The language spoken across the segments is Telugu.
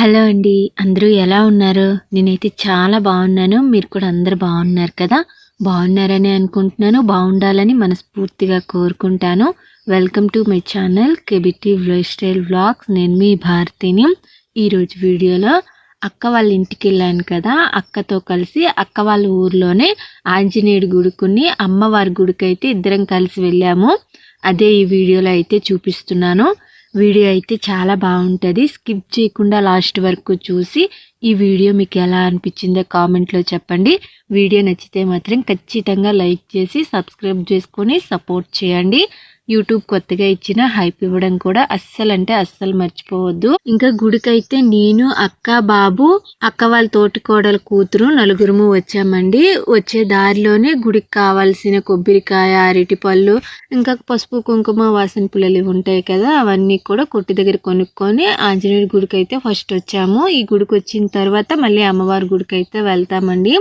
హలో అండి. అందరూ ఎలా ఉన్నారు? నేనైతే చాలా బాగున్నాను. మీరు కూడా అందరు బాగున్నారు కదా? బాగున్నారని అనుకుంటున్నాను. బాగుండాలని మనస్ఫూర్తిగా కోరుకుంటాను. Welcome to my channel KBT lifestyle vlogs నేను మీ భారతిని. ఈరోజు వీడియోలో అక్క వాళ్ళ ఇంటికి వెళ్ళాను కదా? అక్కతో కలిసి అక్క వాళ్ళ ఊర్లోనే ఆంజనేయుడి గుడికుని అమ్మవారి గుడికి అయితే ఇద్దరం కలిసి వెళ్ళాము. అదే ఈ వీడియోలో అయితే చూపిస్తున్నాను. వీడియో అయితే చాలా బాగుంటుంది. స్కిప్ చేయకుండా లాస్ట్ వరకు చూసి ఈ వీడియో మీకు ఎలా అనిపించిందో కామెంట్లో చెప్పండి. వీడియో నచ్చితే మాత్రం ఖచ్చితంగా లైక్ చేసి సబ్స్క్రైబ్ చేసుకొని సపోర్ట్ చేయండి. యూట్యూబ్ కొత్తగా ఇచ్చిన హైప్ ఇవ్వడం కూడా అస్సలు అంటే అస్సలు మర్చిపోవద్దు. ఇంకా గుడికైతే నేను అక్క బాబు అక్క వాళ్ళ తోటి కోడల కూతురు నలుగురుము వచ్చామండి. వచ్చే దారిలోనే గుడికి కావాల్సిన కొబ్బరికాయ అరటి పళ్ళు ఇంకా పసుపు కుంకుమ వాసన పుల్లలు ఉంటాయి కదా అవన్నీ కూడా కొట్టి దగ్గర కొనుక్కొని ఆంజనేయుడి గుడికి అయితే ఫస్ట్ వచ్చాము. ఈ గుడికి వచ్చిన తర్వాత మళ్ళీ అమ్మవారి గుడికి అయితే వెళ్తామండి.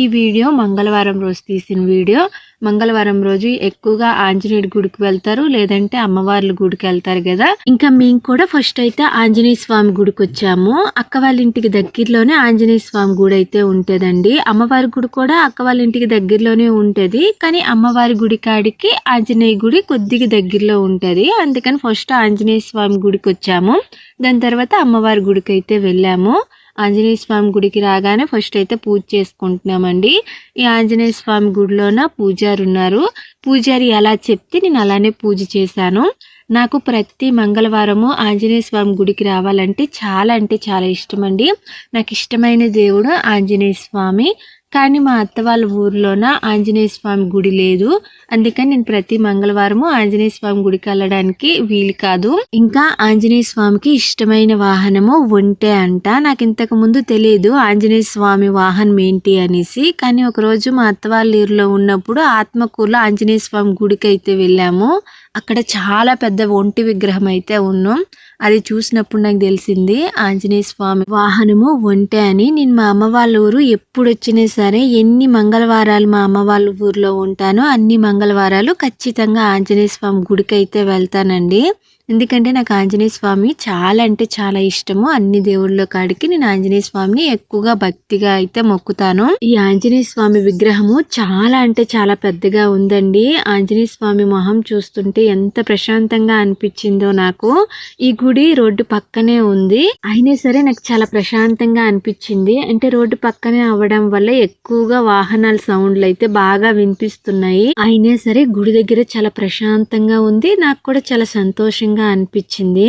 ఈ వీడియో మంగళవారం రోజు తీసిన వీడియో. మంగళవారం రోజు ఎక్కువగా ఆంజనేయుడి గుడికి వెళ్తారు లేదంటే అమ్మవార్ల గుడికి వెళ్తారు కదా. ఇంకా మేము కూడా ఫస్ట్ అయితే ఆంజనేయ స్వామి గుడికి వచ్చాము. అక్క వాళ్ళ ఇంటికి దగ్గరలోనే ఆంజనేయ స్వామి గుడి అయితే ఉంటుందండి. అమ్మవారి గుడి కూడా అక్క వాళ్ళ ఇంటికి దగ్గరలోనే ఉంటది. కానీ అమ్మవారి గుడి కాడికి ఆంజనేయ గుడి కొద్దిగా దగ్గరలో ఉంటది. అందుకని ఫస్ట్ ఆంజనేయ స్వామి గుడికి వచ్చాము. దాని తర్వాత అమ్మవారి గుడికి అయితే వెళ్ళాము. ఆంజనేయ స్వామి గుడికి రాగానే ఫస్ట్ అయితే పూజ చేసుకుంటున్నామండి. ఈ ఆంజనేయ స్వామి గుడిలోన పూజారి ఉన్నారు. పూజారి ఎలా చెప్తే నేను అలానే పూజ చేశాను. నాకు ప్రతి మంగళవారము ఆంజనేయ స్వామి గుడికి రావాలంటే చాలా అంటే చాలా ఇష్టం అండి నాకు ఇష్టమైన దేవుడు ఆంజనేయ స్వామి. కానీ మా అత్త వాళ్ళ ఊర్లోన ఆంజనేయ స్వామి గుడి లేదు. అందుకని నేను ప్రతి మంగళవారము ఆంజనేయ స్వామి గుడికి వెళ్ళడానికి వీలు కాదు. ఇంకా ఆంజనేయ స్వామికి ఇష్టమైన వాహనము ఒంటే అంట. నాకు ఇంతకు ముందు తెలియదు ఆంజనేయ స్వామి వాహనం ఏంటి అనేసి. కానీ ఒకరోజు మా అత్త వాళ్ళ ఊరిలో ఉన్నప్పుడు ఆత్మకూరులో ఆంజనేయ స్వామి గుడికి అయితే వెళ్ళాము. అక్కడ చాలా పెద్ద ఒంటి విగ్రహం అయితే ఉన్నాం. అది చూసినప్పుడు నాకు తెలిసింది ఆంజనేయ స్వామి వాహనము ఒంటె అని. నేను మా అమ్మ వాళ్ళ ఊరు ఎప్పుడు వచ్చినా సరే ఎన్ని మంగళవారాలు మా అమ్మ వాళ్ళ ఊర్లో ఉంటానో అన్ని మంగళవారాలు ఖచ్చితంగా ఆంజనేయ స్వామి గుడికి అయితే వెళ్తానండి. ఎందుకంటే నాకు ఆంజనేయ స్వామి చాలా అంటే చాలా ఇష్టము. అన్ని దేవుళ్ళ కాడికి నేను ఆంజనేయ స్వామిని ఎక్కువగా భక్తిగా అయితే మొక్కుతాను. ఈ ఆంజనేయ స్వామి విగ్రహము చాలా అంటే చాలా పెద్దగా ఉందండి. ఆంజనేయ స్వామి మొహం చూస్తుంటే ఎంత ప్రశాంతంగా అనిపించిందో నాకు. ఈ గుడి రోడ్డు పక్కనే ఉంది. అయినా సరే నాకు చాలా ప్రశాంతంగా అనిపించింది. అంటే రోడ్డు పక్కనే అవ్వడం వల్ల ఎక్కువగా వాహనాల సౌండ్లు అయితే బాగా వినిపిస్తున్నాయి. అయినా సరే గుడి దగ్గర చాలా ప్రశాంతంగా ఉంది. నాకు కూడా చాలా సంతోషంగా అనిపించింది.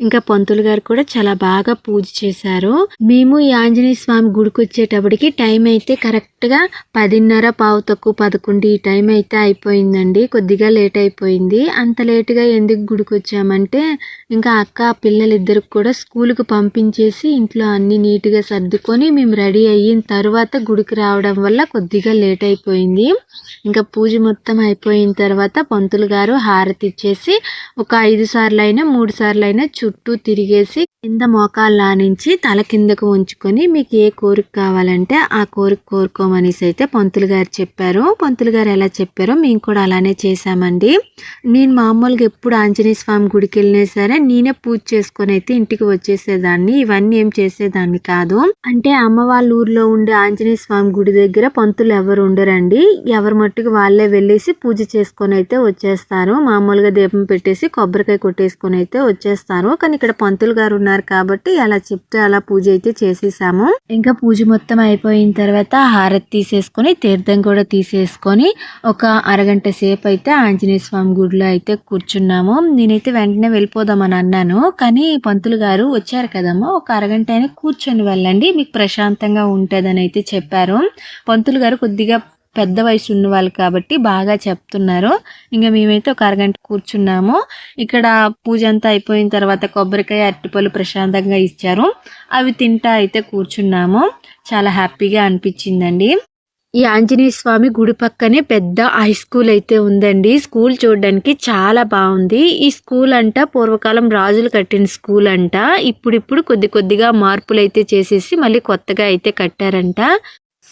ఇంకా పంతులు గారు కూడా చాలా బాగా పూజ చేశారు. మేము ఈ ఆంజనేయ స్వామి గుడికి వచ్చేటప్పటికి టైం అయితే కరెక్ట్గా పదిన్నర పావు తక్కువ పదకొండు ఈ టైం అయితే అయిపోయిందండి. కొద్దిగా లేట్ అయిపోయింది. అంత లేటుగా ఎందుకు గుడికి వచ్చామంటే ఇంకా అక్క పిల్లలిద్దరికి కూడా స్కూల్కి పంపించేసి ఇంట్లో అన్ని నీట్గా సర్దుకొని మేము రెడీ అయిన తర్వాత గుడికి రావడం వల్ల కొద్దిగా లేట్ అయిపోయింది. ఇంకా పూజ మొత్తం అయిపోయిన తర్వాత పంతులు గారు హారతి ఇచ్చేసి ఒక ఐదు సార్లు అయినా మూడు సార్లు అయినా చుట్టూ తిరిగేసి కింద మోకాళ్ళ నుంచి తల కిందకు ఉంచుకొని మీకు ఏ కోరిక కావాలంటే ఆ కోరిక కోరుకోమనేసి అయితే పంతులు గారు చెప్పారు. పంతులు గారు ఎలా చెప్పారో మేము కూడా అలానే చేశామండి. నేను మామూలుగా ఎప్పుడు ఆంజనేయ స్వామి గుడికి వెళ్ళినా సరే నేనే పూజ చేసుకొని అయితే ఇంటికి వచ్చేసేదాన్ని. ఇవన్నీ ఏం చేసేదాన్ని కాదు. అంటే అమ్మ వాళ్ళ ఊర్లో ఉండే ఆంజనేయ స్వామి గుడి దగ్గర పంతులు ఎవరు ఉండరండి. ఎవరి మట్టుకు వాళ్ళే వెళ్ళేసి పూజ చేసుకొని అయితే వచ్చేస్తారు. మామూలుగా దీపం పెట్టేసి కొబ్బరికాయ కొట్టేసుకొని అయితే వచ్చేస్తారు కానీ ఇక్కడ పంతులు గారు ఉన్నారు కాబట్టి అలా చెప్తే అలా పూజ అయితే చేసేసాము. ఇంకా పూజ మొత్తం అయిపోయిన తర్వాత హారతి తీసేసుకొని తీర్థం కూడా తీసేసుకొని ఒక అరగంట సేపు అయితే ఆంజనేయ స్వామి గుడిలో అయితే కూర్చున్నాము. నేనైతే వెంటనే వెళ్ళిపోదామని అన్నాను. కానీ పంతులు గారు వచ్చారు కదమ్మా ఒక అరగంట అయినా కూర్చొని వెళ్ళండి మీకు ప్రశాంతంగా ఉంటుందని అయితే చెప్పారు. పంతులు గారు కొద్దిగా పెద్ద వయసు ఉన్న వాళ్ళు కాబట్టి బాగా చెప్తున్నారు. ఇంకా మేమైతే ఒక అరగంట కూర్చున్నాము. ఇక్కడ పూజ అంతా అయిపోయిన తర్వాత కొబ్బరికాయ అరటిపళ్ళు ప్రశాంతంగా ఇచ్చారు. అవి తింటా అయితే కూర్చున్నాము. చాలా హ్యాపీగా అనిపించిందండి. ఈ ఆంజనేయ స్వామి గుడి పక్కనే పెద్ద హై స్కూల్ అయితే ఉందండి. స్కూల్ చూడడానికి చాలా బాగుంది. ఈ స్కూల్ అంట పూర్వకాలం రాజులు కట్టిన స్కూల్ అంట. ఇప్పుడిప్పుడు కొద్ది కొద్దిగా మార్పులు అయితే చేసేసి మళ్ళీ కొత్తగా అయితే కట్టారంట.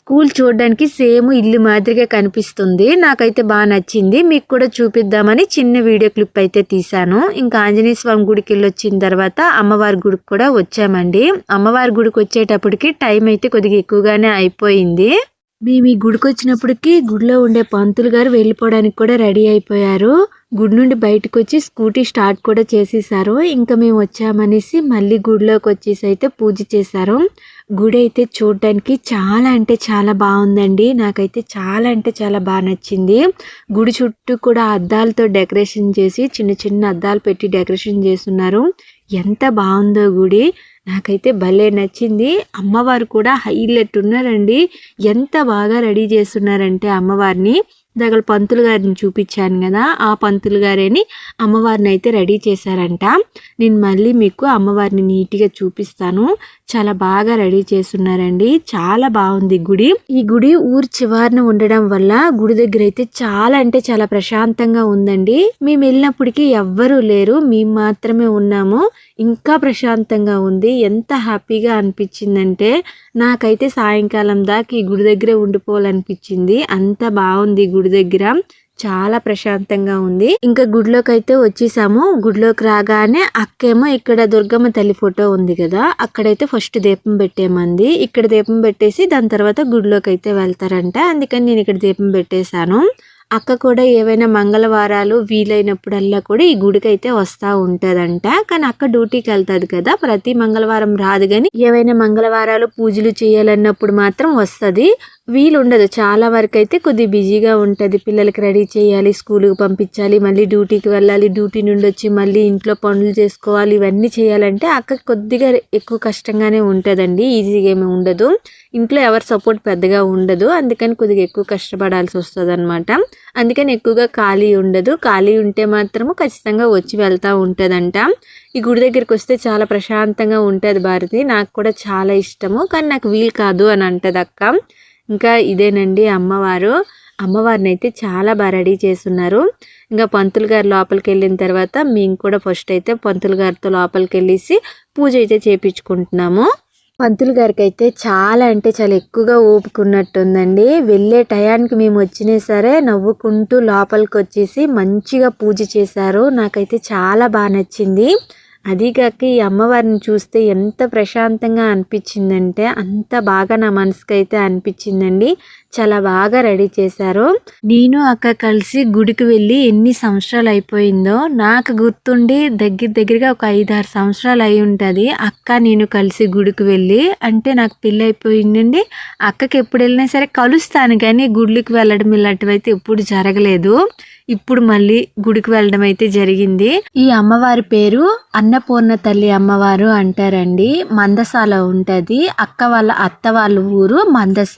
స్కూల్ చూడడానికి సేమ్ ఇల్లు మాదిరిగా కనిపిస్తుంది. నాకైతే బాగా నచ్చింది. మీకు కూడా చూపిద్దామని చిన్న వీడియో క్లిప్ అయితే తీసాను ఇంకా ఆంజనేయ స్వామి గుడికి వెళ్ళి వచ్చిన తర్వాత అమ్మవారి గుడికి కూడా వచ్చామండి. అమ్మవారి గుడికి వచ్చేటప్పటికి టైం అయితే కొద్దిగా ఎక్కువగానే అయిపోయింది. మేము ఈ గుడికి వచ్చినప్పటికి గుడిలో ఉండే పంతులు గారు వెళ్ళిపోవడానికి కూడా రెడీ అయిపోయారు. గుడి నుండి బయటకు వచ్చి స్కూటీ స్టార్ట్ కూడా చేసేసారు ఇంకా మేము వచ్చామనేసి మళ్ళీ గుడిలోకి వచ్చేసి అయితే పూజ చేశారు. గుడి అయితే చూడడానికి చాలా అంటే చాలా బాగుందండి. నాకైతే చాలా అంటే చాలా బాగా నచ్చింది. గుడి చుట్టూ కూడా అద్దాలతో డెకరేషన్ చేసి చిన్న చిన్న అద్దాలు పెట్టి డెకరేషన్ చేస్తున్నారు. ఎంత బాగుందో గుడి. నాకైతే భలే నచ్చింది. అమ్మవారు కూడా హైలైట్ ఉన్నారండి. ఎంత బాగా రెడీ చేస్తున్నారంటే అమ్మవారిని. దగ్గర పంతులు గారిని చూపించాను కదా ఆ పంతులు గారేని అమ్మవారిని అయితే రెడీ చేశారంట. నేను మళ్ళీ మీకు అమ్మవారిని నీట్గా చూపిస్తాను. చాలా బాగా రెడీ చేస్తున్నారండి. చాలా బాగుంది గుడి. ఈ గుడి ఊరు చివరిన ఉండడం వల్ల గుడి దగ్గర అయితే చాలా అంటే చాలా ప్రశాంతంగా ఉందండి. మేము వెళ్ళినప్పటికీ ఎవ్వరూ లేరు. మేము మాత్రమే ఉన్నాము. ఇంకా ప్రశాంతంగా ఉంది. ఎంత హ్యాపీగా అనిపించిందంటే నాకైతే సాయంకాలం దాకా ఈ గుడి దగ్గరే ఉండిపోవాలనిపించింది. అంత బాగుంది గుడి దగ్గర చాలా ప్రశాంతంగా ఉంది. ఇంకా గుడిలోకి అయితే వచ్చేసాము. గుడిలోకి రాగానే అక్కేమో ఇక్కడ దుర్గమ్మ తల్లి ఫోటో ఉంది కదా అక్కడైతే ఫస్ట్ దీపం పెట్టేమంది. ఇక్కడ దీపం పెట్టేసి దాని తర్వాత గుడిలోకి అయితే వెళ్తారంట. అందుకని నేను ఇక్కడ దీపం పెట్టేశాను. అక్క కూడా ఏవైనా మంగళవారాలు వీలైనప్పుడల్లా కూడా ఈ గుడికి అయితే వస్తూ ఉంటుందంట. కానీ అక్క డ్యూటీకి వెళ్తుంది కదా ప్రతి మంగళవారం రాదు కానీ ఏవైనా మంగళవారాలు పూజలు చేయాలన్నప్పుడు మాత్రం వస్తుంది. వీలు ఉండదు చాలా వరకు అయితే కొద్ది బిజీగా ఉంటుంది. పిల్లలకి రెడీ చేయాలి స్కూల్కి పంపించాలి మళ్ళీ డ్యూటీకి వెళ్ళాలి డ్యూటీ నుండి వచ్చి మళ్ళీ ఇంట్లో పనులు చేసుకోవాలి ఇవన్నీ చేయాలంటే అక్క కొద్దిగా ఎక్కువ కష్టంగానే ఉంటుందండి. ఈజీగా ఏమి ఉండదు. ఇంట్లో ఎవరి సపోర్ట్ పెద్దగా ఉండదు. అందుకని కొద్దిగా ఎక్కువ కష్టపడాల్సి వస్తుంది అనమాట అందుకని ఎక్కువగా ఖాళీ ఉండదు. ఖాళీ ఉంటే మాత్రము ఖచ్చితంగా వచ్చి వెళ్తూ ఉంటుందంట. ఈ గుడి దగ్గరికి వస్తే చాలా ప్రశాంతంగా ఉంటుంది భారతి. నాకు కూడా చాలా ఇష్టము. కానీ నాకు వీలు కాదు అని అంటది అక్క ఇంకా ఇదేనండి అమ్మవారు. అమ్మవారిని అయితే చాలా బాగా రెడీ చేస్తున్నారు. ఇంకా పంతులు గారు లోపలికి వెళ్ళిన తర్వాత మేము కూడా ఫస్ట్ అయితే పంతులు గారితో లోపలికి వెళ్ళేసి పూజ అయితే చేపించుకుంటున్నాము. పంతులు గారికి అయితే చాలా అంటే చాలా ఎక్కువగా ఊపుకున్నట్టుందండి. వెళ్ళే టయానికి మేము వచ్చినా సరే నవ్వుకుంటూ లోపలికి వచ్చేసి మంచిగా పూజ చేశారు. నాకైతే చాలా బాగా నచ్చింది. అదీగాక ఈ అమ్మవారిని చూస్తే ఎంత ప్రశాంతంగా అనిపించిందంటే అంత బాగా నా మనసుకైతే అనిపించిందండి. చాలా బాగా రెడీ చేశారు. నేను అక్క కలిసి గుడికి వెళ్ళి ఎన్ని సంవత్సరాలు అయిపోయిందో నాకు గుర్తుండి దగ్గర దగ్గరగా ఒక ఐదారు సంవత్సరాలు అయి ఉంటుంది. అక్క నేను కలిసి గుడికి వెళ్ళి అంటే నాకు పెళ్ళి అయిపోయిందండి. అక్కకి ఎప్పుడు వెళ్ళినా సరే కలుస్తాను కానీ గుడికి వెళ్ళడం ఇలాంటివైతే అయితే ఎప్పుడు జరగలేదు. ఇప్పుడు మళ్ళీ గుడికి వెళ్ళడం అయితే జరిగింది. ఈ అమ్మవారి పేరు అన్నపూర్ణ తల్లి అమ్మవారు అంటారండి. మందసాలో ఉంటుంది. అక్క వాళ్ళ అత్త వాళ్ళ ఊరు మందస.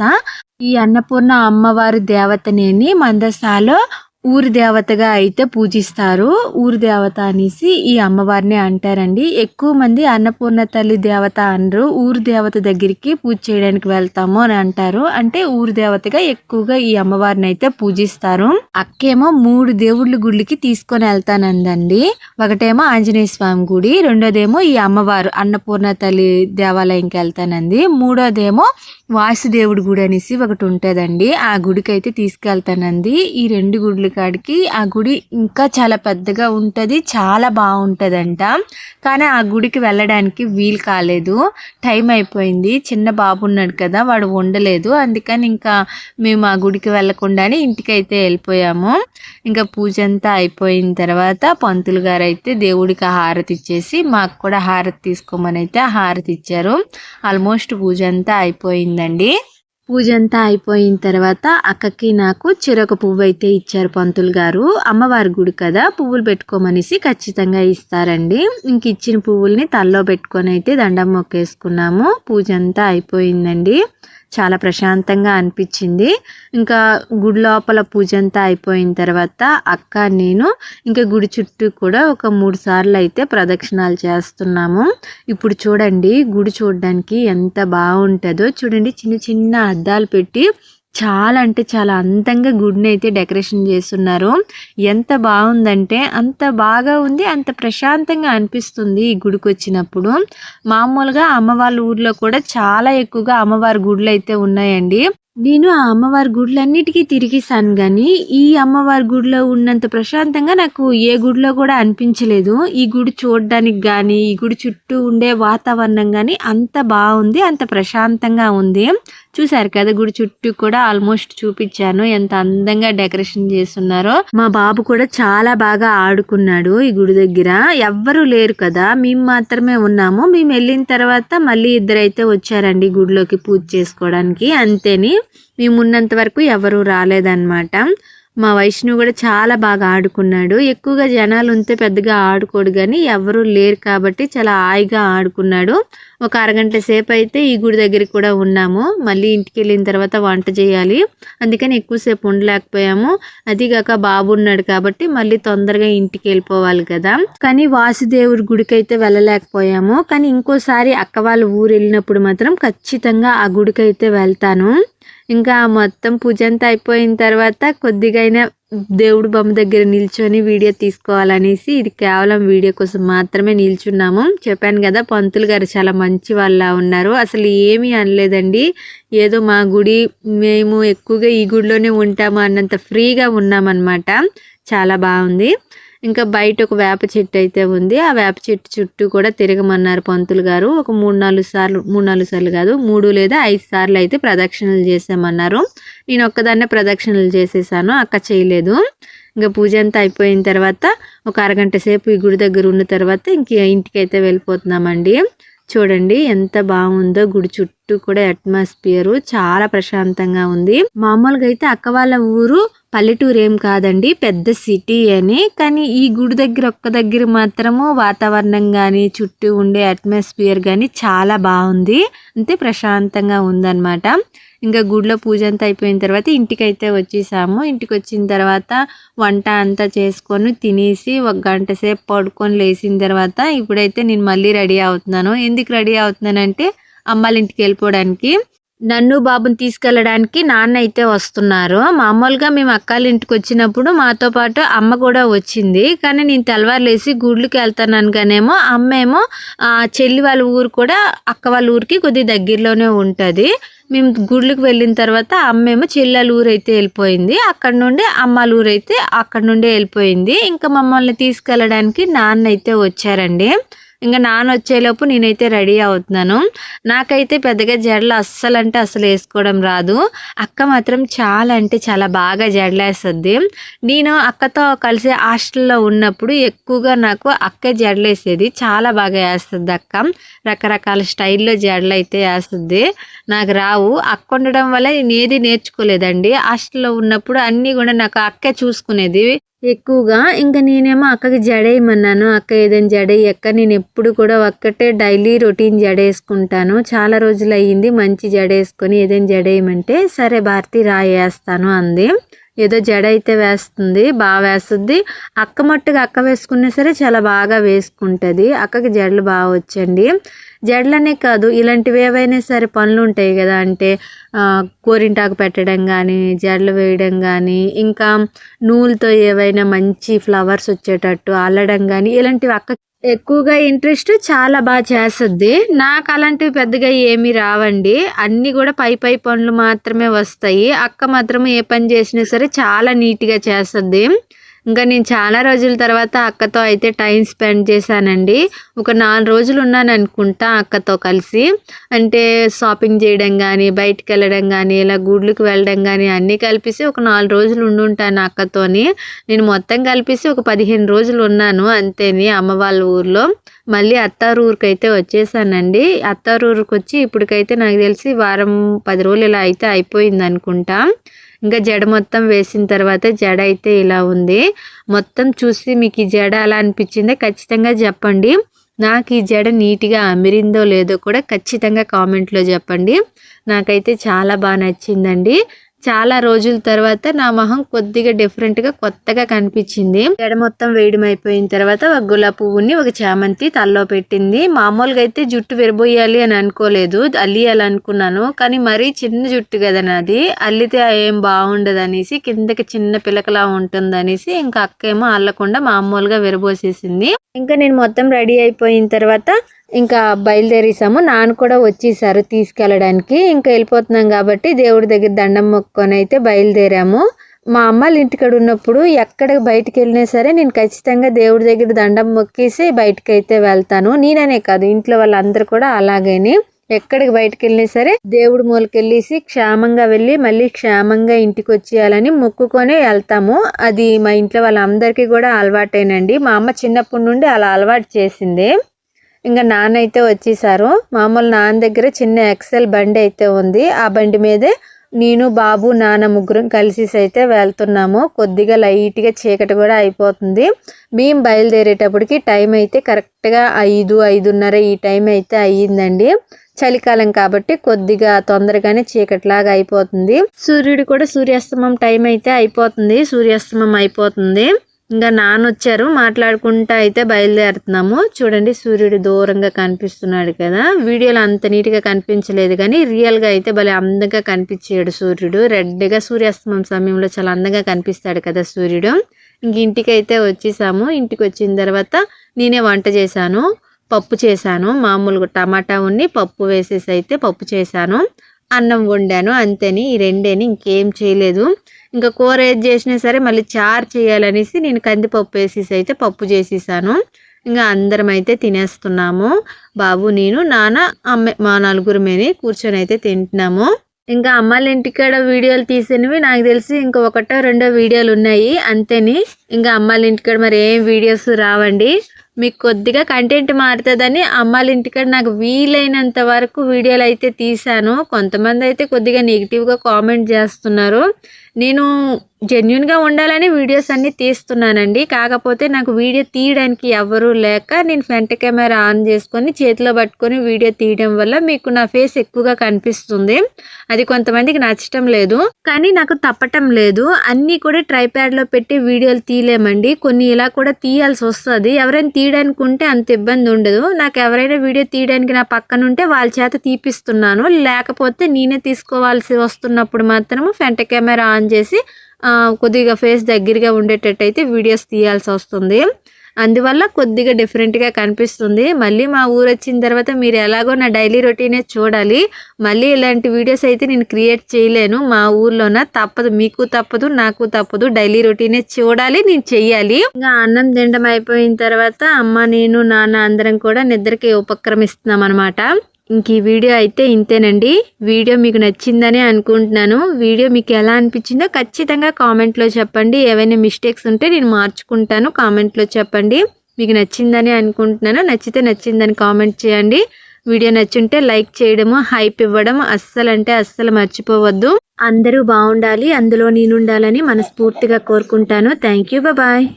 ఈ అన్నపూర్ణ అమ్మవారి దేవతనేని మందసాలో ఊరి దేవతగా అయితే పూజిస్తారు. ఊరి దేవత అనేసి ఈ అమ్మవారిని అంటారండి. ఎక్కువ మంది అన్నపూర్ణ తల్లి దేవత అనరు. ఊరి దేవత దగ్గరికి పూజ చేయడానికి వెళ్తాము అని అంటారు. అంటే ఊరి దేవతగా ఎక్కువగా ఈ అమ్మవారిని అయితే పూజిస్తారు. అక్కేమో మూడు దేవుళ్ళ గుళ్ళకి తీసుకొని వెళ్తానందండి. ఒకటేమో ఆంజనేయ స్వామి గుడి రెండోదేమో ఈ అమ్మవారు అన్నపూర్ణ తల్లి దేవాలయంకి వెళ్తానంది మూడోదేమో వాసుదేవుడి గుడి అనేసి ఒకటి ఉంటుందండి. ఆ గుడికి అయితే తీసుకెళ్తానంది ఈ రెండు గుడి కాడికి ఆ గుడి ఇంకా చాలా పెద్దగా ఉంటుంది చాలా బాగుంటుందంట. కానీ ఆ గుడికి వెళ్ళడానికి వీలు కాలేదు. టైం అయిపోయింది. చిన్న బాబు ఉన్నాడు కదా వాడు ఉండలేదు. అందుకని ఇంకా మేము ఆ గుడికి వెళ్ళకుండానే ఇంటికి అయితే వెళ్ళిపోయాము. ఇంకా పూజ అంతా అయిపోయిన తర్వాత పంతులు గారు అయితే దేవుడికి హారతి ఇచ్చేసి మాకు కూడా హారతి తీసుకోమని అయితే హారతి ఇచ్చారు. ఆల్మోస్ట్ పూజ అంతా అయిపోయిందండి. పూజ అంతా అయిపోయిన తర్వాత అక్కకి నాకు చిరొక పువ్వు అయితే ఇచ్చారు పంతులు గారు. అమ్మవారి గుడి కదా పువ్వులు పెట్టుకోమనేసి ఖచ్చితంగా ఇస్తారండి. ఇంక ఇచ్చిన పువ్వుల్ని తల్లో పెట్టుకొని అయితే దండం మొక్కేసుకున్నాము. పూజ అంతా అయిపోయిందండి. చాలా ప్రశాంతంగా అనిపించింది. ఇంకా గుడి లోపల పూజ అంతా అయిపోయిన తర్వాత అక్క నేను ఇంకా గుడి చుట్టూ కూడా ఒక మూడు సార్లు అయితే ప్రదక్షిణాలు చేస్తున్నాము. ఇప్పుడు చూడండి గుడి చూడడానికి ఎంత బాగుంటుందో. చూడండి చిన్న చిన్న అద్దాలు పెట్టి చాలా అంటే చాలా అందంగా గుడిని అయితే డెకరేషన్ చేస్తున్నారు ఎంత బాగుందంటే అంత బాగా ఉంది అంత ప్రశాంతంగా అనిపిస్తుంది ఈ గుడికి వచ్చినప్పుడు మామూలుగా అమ్మవాళ్ళ ఊర్లో కూడా చాలా ఎక్కువగా అమ్మవారి గుడులు అయితే ఉన్నాయండి నేను ఆ అమ్మవారి గుడులన్నిటికీ తిరిగేసాను కానీ ఈ అమ్మవారి గుడిలో ఉన్నంత ప్రశాంతంగా నాకు ఏ గుడిలో కూడా అనిపించలేదు. ఈ గుడి చూడడానికి కానీ ఈ గుడి చుట్టూ ఉండే వాతావరణం కానీ అంత బాగుంది అంత ప్రశాంతంగా ఉంది. చూసారు కదా! గుడి చుట్టూ కూడా ఆల్మోస్ట్ చూపించాను ఎంత అందంగా డెకరేషన్ చేస్తున్నారో మా బాబు కూడా చాలా బాగా ఆడుకున్నాడు ఈ గుడి దగ్గర. ఎవ్వరూ లేరు కదా! మేము మాత్రమే ఉన్నాము. మేము వెళ్ళిన తర్వాత మళ్ళీ ఇద్దరైతే వచ్చారండి గుడిలోకి పూజ చేసుకోవడానికి. అంతేని మేమున్నంత వరకు ఎవరు రాలేదన్నమాట. మా వైష్ణవ్ కూడా చాలా బాగా ఆడుకున్నాడు. ఎక్కువగా జనాలు ఉంటే పెద్దగా ఆడుకోడు కానీ ఎవరూ లేరు కాబట్టి చాలా హాయిగా ఆడుకున్నాడు. ఒక అరగంట సేపు అయితే ఈ గుడి దగ్గరికి కూడా ఉన్నాము. మళ్ళీ ఇంటికి వెళ్ళిన తర్వాత వంట చేయాలి. అందుకని ఎక్కువసేపు ఉండలేకపోయాము. అదిగాక బాబు ఉన్నాడు కాబట్టి మళ్ళీ తొందరగా ఇంటికెళ్ళిపోవాలి కదా! కానీ వాసుదేవుడి గుడికి అయితే వెళ్ళలేకపోయాము. కానీ ఇంకోసారి అక్క వాళ్ళ ఊరు వెళ్ళినప్పుడు మాత్రం ఖచ్చితంగా ఆ గుడికైతే వెళ్తాను. ఇంకా మొత్తం పూజంతా అయిపోయిన తర్వాత కొద్దిగైనా దేవుడు బొమ్మ దగ్గర నిల్చొని వీడియో తీసుకోవాలనేసి ఇది కేవలం వీడియో కోసం మాత్రమే నిల్చున్నాము. చెప్పాను కదా! పంతులు గారు చాలా మంచి వాళ్ళ ఉన్నారు. అసలు ఏమీ అనలేదండి. ఏదో మా గుడి మేము ఎక్కువగా ఈ గుడిలోనే ఉంటాము అన్నంత ఫ్రీగా ఉన్నామన్నమాట. చాలా బాగుంది ఇంకా బయట ఒక వేప చెట్టు అయితే ఉంది. ఆ వేప చెట్టు చుట్టూ కూడా తిరగమన్నారు పంతులు గారు. ఒక 3, 4 సార్లు 3, 4 సార్లు కాదు మూడు లేదా ఐదు సార్లు అయితే ప్రదక్షిణలు చేసామన్నారు. నేను ఒక్కదాన్నే ప్రదక్షిణలు చేసేసాను. అక్క చేయలేదు. ఇంకా పూజ అంతా అయిపోయిన తర్వాత ఒక అరగంట సేపు ఈ గుడి దగ్గర ఉన్న తర్వాత ఇంక అయితే వెళ్ళిపోతున్నామండి. చూడండి ఎంత బాగుందో గుడి చుట్టూ చుట్టూ కూడా అట్మాస్ఫియర్ చాలా ప్రశాంతంగా ఉంది. మామూలుగా అయితే అక్క వాళ్ళ ఊరు పల్లెటూరు ఏం కాదండి. పెద్ద సిటీ అని. కానీ ఈ గుడి దగ్గర ఒక్క దగ్గర మాత్రము వాతావరణం కానీ చుట్టూ ఉండే అట్మాస్ఫియర్ కానీ చాలా బాగుంది అంతే ప్రశాంతంగా ఉందన్నమాట. ఇంకా గుడిలో పూజ అంతా అయిపోయిన తర్వాత ఇంటికైతే వచ్చేసాము. ఇంటికి వచ్చిన తర్వాత వంట అంతా చేసుకొని తినేసి ఒక గంట సేపు పడుకొని లేచిన తర్వాత ఇప్పుడైతే నేను మళ్ళీ రెడీ అవుతున్నాను. ఎందుకు రెడీ అవుతున్నానంటే అమ్మాళ్ళ ఇంటికి వెళ్ళిపోవడానికి. నన్ను బాబుని తీసుకెళ్ళడానికి నాన్న అయితే వస్తున్నారు. మామూలుగా మేము అక్కాళ్ళ ఇంటికి వచ్చినప్పుడు మాతో పాటు అమ్మ కూడా వచ్చింది. కానీ నేను తెల్లవారులేసి గుడ్లకి వెళ్తాను అనగానేమో అమ్మేమో ఏమో చెల్లి వాళ్ళ ఊరు కూడా అక్క వాళ్ళ ఊరికి కొద్దిగా దగ్గరలోనే ఉంటుంది మేము గుడ్లకు వెళ్ళిన తర్వాత అమ్మేమో చెల్లెల ఊరైతే వెళ్ళిపోయింది. అక్కడి నుండి అమ్మాళ్ళ ఊరైతే అక్కడి నుండే వెళ్ళిపోయింది. ఇంకా మమ్మల్ని తీసుకెళ్ళడానికి నాన్న అయితే వచ్చారండి. ఇంకా నాన్న వచ్చేలోపు నేనైతే రెడీ అవుతున్నాను. నాకైతే పెద్దగా జడలు అస్సలంటే అస్సలు వేసుకోవడం రాదు. అక్క మాత్రం చాలా అంటే చాలా బాగా జడలేస్తుంది నేను అక్కతో కలిసి హాస్టల్‌లో ఉన్నప్పుడు ఎక్కువగా నాకు అక్కే జడలేసేది. చాలా బాగా వేస్తుంది అక్క. రకరకాల స్టైల్‌లో జడలు అయితే వేస్తుంది నాకు రావు. అక్క ఉండడం వల్ల నేను ఏది నేర్చుకోలేదండి. హాస్టల్‌లో ఉన్నప్పుడు అన్నీ కూడా నాకు అక్కే చూసుకునేది. ఎక్కువగా ఇంకా నేనేమో అక్కకి జడేయమన్నాను. అక్క ఏదైనా జడేయక్క అక్క నేనెప్పుడు కూడా ఒక్కటే డైలీ రొటీన్ జడేసుకుంటాను. చాలా రోజులు అయ్యింది మంచి జడేసుకొని ఏదైనా జడేయమంటే, సరే భారతి రాయేస్తాను అంది. ఏదో జడ అయితే వేస్తుంది. బాగా వేస్తుంది అక్క మట్టుగా అక్క వేసుకున్నా సరే చాలా బాగా వేసుకుంటుంది అక్కకి జడలు బాగా వచ్చండి. జడలనే కాదు ఇలాంటివి ఏవైనా సరే పనులు ఉంటాయి కదా అంటే గోరింటాకు పెట్టడం కానీ జడలు వేయడం కానీ ఇంకా నూలుతో ఏవైనా మంచి ఫ్లవర్స్ వచ్చేటట్టు అల్లడం కానీ ఇలాంటివి అక్క ఎక్కువగా ఇంట్రెస్ట్ చాలా బాగా చేస్తుంది నాకు అలాంటివి పెద్దగా ఏమీ రావండి. అన్నీ కూడా పై పై పనులు మాత్రమే వస్తాయి. అక్క మాత్రం ఏ పని చేసినా సరే చాలా నీట్‌గా చేస్తుంది ఇంకా నేను చాలా రోజుల తర్వాత అక్కతో అయితే టైం స్పెండ్ చేశానండి. ఒక నాలుగు రోజులు ఉన్నాను అనుకుంటా అక్కతో కలిసి. అంటే షాపింగ్ చేయడం కానీ బయటికి వెళ్ళడం కానీ ఇలా గుడులకి వెళ్ళడం కానీ అన్నీ కలిపేసి ఒక నాలుగు రోజులు ఉండుంటాను అక్కతోని. నేను మొత్తం కలిపేసి ఒక 15 రోజులు ఉన్నాను అంతేని అమ్మ వాళ్ళ ఊర్లో. మళ్ళీ అత్తారు అయితే వచ్చేసానండి. అత్తారు ఊరికొచ్చి ఇప్పటికైతే నాకు తెలిసి వారం, పది రోజులు ఇలా అయితే అయిపోయింది అనుకుంటా ఇంకా జడ మొత్తం వేసిన తర్వాత జడ అయితే ఇలా ఉంది. మొత్తం చూసి మీకు ఈ జడ అలా అనిపించిందే ఖచ్చితంగా చెప్పండి. నాకు ఈ జడ నీట్‌గా అమిరిందో లేదో కూడా ఖచ్చితంగా కామెంట్‌లో చెప్పండి. నాకైతే చాలా బాగా నచ్చిందండి. చాలా రోజుల తర్వాత నా మొహం కొద్దిగా డిఫరెంట్‌గా కొత్తగా కనిపించింది. జడ మొత్తం వేయడం అయిపోయిన తర్వాత ఒక గులాబీ పువ్వుని, ఒక చామంతి తలలో పెట్టింది. మామూలుగా అయితే జుట్టు విరబోయాలి అని అనుకోలేదు. అల్లియాలనుకున్నాను. కానీ మరీ చిన్న జుట్టు కదా నాది. అల్లితే ఏం బావుండదనేసి కిందకి చిన్న పిలకలా ఉంటుందనేసి ఇంకా అక్క ఏమో అల్లకుండా మామూలుగా విరబోసేసింది. ఇంకా నేను మొత్తం రెడీ అయిపోయిన తర్వాత ఇంకా బయలుదేరేసాము. నాన్న కూడా వచ్చేసారు తీసుకెళ్ళడానికి. ఇంకా వెళ్ళిపోతున్నాం కాబట్టి దేవుడి దగ్గర దండం మొక్కుకొని అయితే బయలుదేరాము. మా అమ్మాళ్ళ ఇంటికాడ ఉన్నప్పుడు ఎక్కడ బయటికి వెళ్ళినా సరే నేను ఖచ్చితంగా దేవుడి దగ్గర దండం మొక్కేసి బయటకు అయితే వెళ్తాను. నేననే కాదు ఇంట్లో వాళ్ళందరూ కూడా అలాగేని. ఎక్కడికి బయటకు వెళ్ళినా సరే దేవుడి మూలకెళ్ళేసి క్షేమంగా వెళ్ళి మళ్ళీ క్షేమంగా ఇంటికి వచ్చేయాలని మొక్కుకొని వెళ్తాము. అది మా ఇంట్లో వాళ్ళందరికీ కూడా అలవాటేనండి. మా అమ్మ చిన్నప్పటి నుండి అలా అలవాటు చేసింది. ఇంకా నాన్న అయితే వచ్చేసారు. మామూలు నాన్న దగ్గర చిన్న ఎక్సెల్ బండి అయితే ఉంది. ఆ బండి మీదే నేను బాబు నాన్న ముగ్గురం కలిసి అయితే వెళ్తున్నాము. కొద్దిగా లైట్గా చీకటి కూడా అయిపోతుంది. మేము బయలుదేరేటప్పటికి టైం అయితే కరెక్ట్గా ఐదు ఐదున్నర ఈ టైం అయితే అయ్యిందండి. చలికాలం కాబట్టి కొద్దిగా తొందరగానే చీకటిలాగా అయిపోతుంది. సూర్యుడు కూడా సూర్యాస్తమం టైం అయితే అయిపోతుంది. సూర్యాస్తమం అయిపోతుంది. ఇంకా నాన్న వచ్చారు మాట్లాడుకుంటా అయితే బయలుదేరుతున్నాము. చూడండి సూర్యుడు దూరంగా కనిపిస్తున్నాడు కదా. వీడియోలో అంత నీట్గా కనిపించలేదు కానీ రియల్గా అయితే భలే అందంగా కనిపించాడు సూర్యుడు. రెడ్గా సూర్యాస్తమం సమయంలో చాలా అందంగా కనిపిస్తాడు కదా సూర్యుడు. ఇంక ఇంటికి అయితే వచ్చేసాము. ఇంటికి వచ్చిన తర్వాత నేనే వంట చేశాను పప్పు చేశాను. మామూలుగా టమాటా ఉన్ని పప్పు వేసేసి అయితే పప్పు చేశాను. అన్నం వండాను అంతేని ఈ రెండేని ఇంకేం చేయలేదు. ఇంకా కూర ఏది చేసినా సరే మళ్ళీ చారు చేయాలనేసి నేను కందిపప్పు వేసేసి అయితే పప్పు చేసేసాను. ఇంకా అందరం అయితే తినేస్తున్నాము. బాబు నేను నాన్న అమ్మ మా నలుగురమేని కూర్చొని అయితే తింటున్నాము. ఇంకా అమ్మాయిల ఇంటికాడ వీడియోలు తీసినవి నాకు తెలిసి ఇంకా ఒకటో రెండో వీడియోలు ఉన్నాయి. అంతేని ఇంకా అమ్మాయిల ఇంటికాడ మరి ఏం వీడియోస్ రావండి. మీకు కొద్దిగా కంటెంట్ మారుతుందని అమ్మాయిల ఇంటికాడ నాకు వీలైనంత వరకు వీడియోలు అయితే తీశాను. కొంతమంది అయితే కొద్దిగా నెగిటివ్గా కామెంట్ చేస్తున్నారు. నేను జెన్యున్గా ఉండాలని వీడియోస్ అన్నీ తీస్తున్నానండి. కాకపోతే నాకు వీడియో తీయడానికి ఎవరు లేక నేను ఫ్రంట్ కెమెరా ఆన్ చేసుకొని చేతిలో పట్టుకొని వీడియో తీయడం వల్ల మీకు నా ఫేస్ ఎక్కువగా కనిపిస్తుంది. అది కొంతమందికి నచ్చటం లేదు. కానీ నాకు తప్పటం లేదు. అన్నీ కూడా ట్రైప్యాడ్లో పెట్టి వీడియోలు తీయలేమండి. కొన్ని ఇలా కూడా తీయాల్సి వస్తుంది. ఎవరైనా తీయడానికి ఉంటే అంత ఇబ్బంది ఉండదు. నాకు ఎవరైనా వీడియో తీయడానికి నా పక్కన ఉంటే వాళ్ళ చేత తీపిస్తున్నాను. లేకపోతే నేనే తీసుకోవాల్సి వస్తున్నప్పుడు మాత్రము ఫ్రంట్ కెమెరా ఆన్ చేసి కొద్దిగా ఫేస్ దగ్గరగా ఉండేటట్టు అయితే వీడియోస్ తీయాల్సి వస్తుంది. అందువల్ల కొద్దిగా డిఫరెంట్గా కనిపిస్తుంది. మళ్ళీ మా ఊరు వచ్చిన తర్వాత మీరు ఎలాగో నా డైలీ రొటీనే చూడాలి. మళ్ళీ ఇలాంటి వీడియోస్ అయితే నేను క్రియేట్ చేయలేను. మా ఊర్లోన తప్పదు మీకు తప్పదు నాకు తప్పదు. డైలీ రొటీనే చూడాలి నేను చెయ్యాలి. ఇంకా అన్నం తినడం అయిపోయిన తర్వాత అమ్మ నేను నాన్న అందరం కూడా నిద్రకి ఉపక్రమిస్తున్నాం అనమాట ఇంక ఈ వీడియో అయితే ఇంతేనండి. వీడియో మీకు నచ్చిందని అనుకుంటున్నాను. వీడియో మీకు ఎలా అనిపించిందో ఖచ్చితంగా కామెంట్లో చెప్పండి. ఏవైనా మిస్టేక్స్ ఉంటే నేను మార్చుకుంటాను. కామెంట్లో చెప్పండి. మీకు నచ్చిందని అనుకుంటున్నాను. నచ్చితే నచ్చిందని కామెంట్ చేయండి. వీడియో నచ్చుంటే లైక్ చేయడము హైప్ ఇవ్వడం అస్సలు అంటే అస్సలు మర్చిపోవద్దు. అందరూ బాగుండాలి. అందులో నేను ఉండాలని మనస్ఫూర్తిగా కోరుకుంటాను. Thank you. బాయ్.